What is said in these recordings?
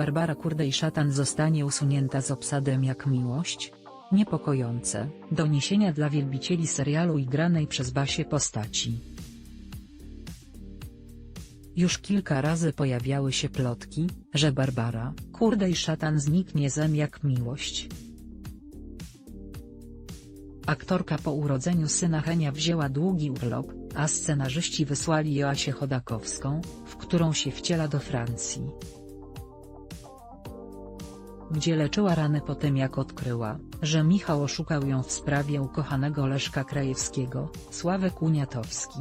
Barbara Kurdej Szatan zostanie usunięta z obsady jak miłość? Niepokojące, doniesienia dla wielbicieli serialu i granej przez Basię postaci. Już kilka razy pojawiały się plotki, że Barbara, Kurdej Szatan zniknie zem jak miłość. Aktorka po urodzeniu syna Henia wzięła długi urlop, a scenarzyści wysłali Joasię Chodakowską, w którą się wciela do Francji. Gdzie leczyła rany po tym jak odkryła, że Michał oszukał ją w sprawie ukochanego Leszka Krajewskiego, Sławek Uniatowski.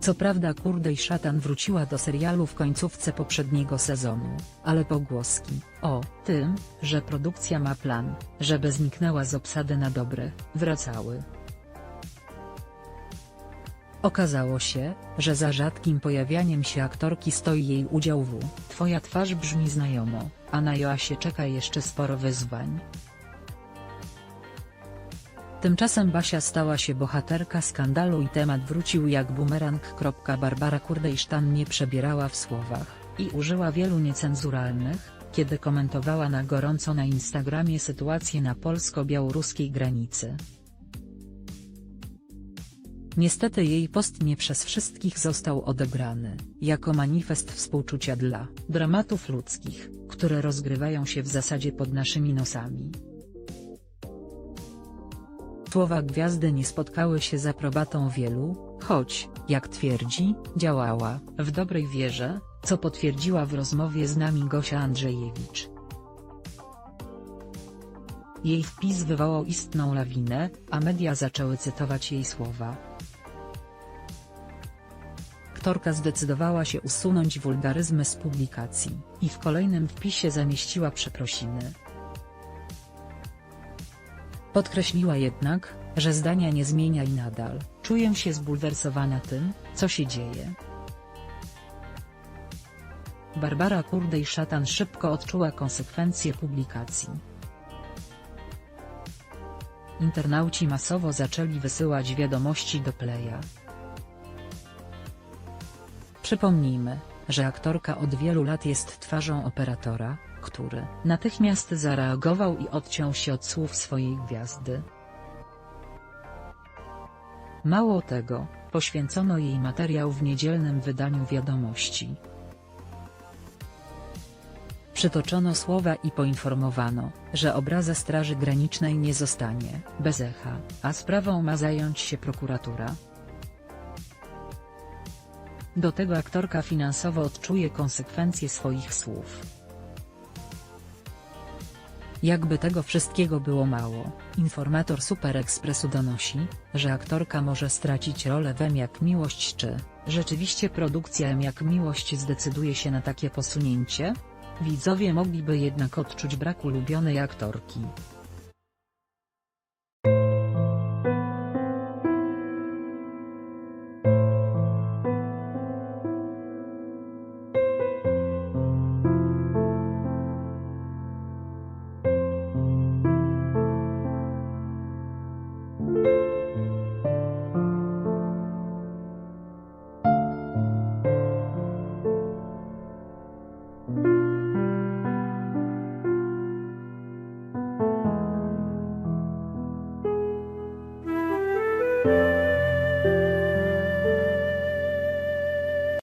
Co prawda Kurdej Szatan wróciła do serialu w końcówce poprzedniego sezonu, ale pogłoski, o tym, że produkcja ma plan, żeby zniknęła z obsady na dobre, wracały. Okazało się, że za rzadkim pojawianiem się aktorki stoi jej udział w Twoja twarz brzmi znajomo, a na Joasie czeka jeszcze sporo wyzwań. Tymczasem Basia stała się bohaterka skandalu i temat wrócił jak bumerang. Barbara Kurdejsztan nie przebierała w słowach, i użyła wielu niecenzuralnych, kiedy komentowała na gorąco na Instagramie sytuację na polsko-białoruskiej granicy. Niestety jej post nie przez wszystkich został odebrany, jako manifest współczucia dla dramatów ludzkich, które rozgrywają się w zasadzie pod naszymi nosami. Słowa gwiazdy nie spotkały się z aprobatą wielu, choć, jak twierdzi, działała w dobrej wierze, co potwierdziła w rozmowie z nami Gosia Andrzejewicz. Jej wpis wywołał istną lawinę, a media zaczęły cytować jej słowa. Aktorka zdecydowała się usunąć wulgaryzmy z publikacji, i w kolejnym wpisie zamieściła przeprosiny. Podkreśliła jednak, że zdania nie zmienia i nadal, czuję się zbulwersowana tym, co się dzieje. Barbara Kurdej Szatan szybko odczuła konsekwencje publikacji. Internauci masowo zaczęli wysyłać wiadomości do Playa. Przypomnijmy, że aktorka od wielu lat jest twarzą operatora, który natychmiast zareagował i odciął się od słów swojej gwiazdy. Mało tego, poświęcono jej materiał w niedzielnym wydaniu wiadomości. Przytoczono słowa i poinformowano, że obraza Straży Granicznej nie zostanie bez echa, a sprawą ma zająć się prokuratura. Do tego aktorka finansowo odczuje konsekwencje swoich słów. Jakby tego wszystkiego było mało, informator Super Expressu donosi, że aktorka może stracić rolę w M jak Miłość czy, rzeczywiście produkcja M jak Miłość zdecyduje się na takie posunięcie? Widzowie mogliby jednak odczuć brak ulubionej aktorki.